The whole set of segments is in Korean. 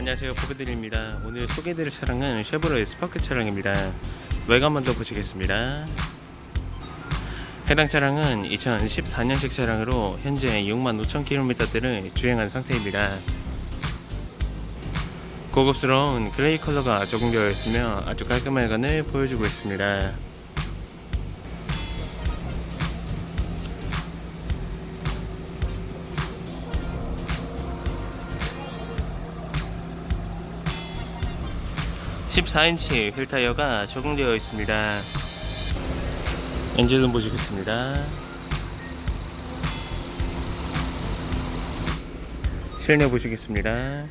안녕하세요. 보배드립니다. 오늘 소개해드릴 차량은 쉐보레 스파크 차량입니다. 외관 먼저 보시겠습니다. 해당 차량은 2014년식 차량으로 현재 65,000km대를 주행한 상태입니다. 고급스러운 그레이 컬러가 적용되어 있으며 아주 깔끔한 외관을 보여주고 있습니다 14인치 휠 타이어가 적용되어 있습니다. 엔진룸 보시겠습니다. 실내 보시겠습니다.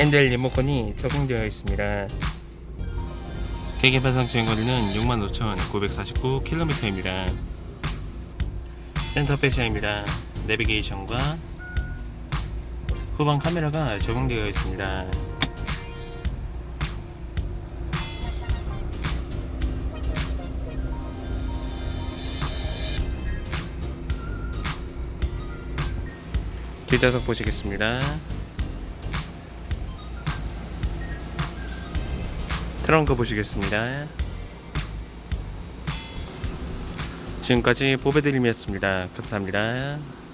핸들 리모컨이 적용되어 있습니다. 계기판 상주행 거리는 65,949km입니다. 센터 패션입니다. 내비게이션과 후방 카메라가 적용되어 있습니다. 뒷좌석 보시겠습니다. 트렁크 보시겠습니다. 지금까지 보배드림이었습니다. 감사합니다.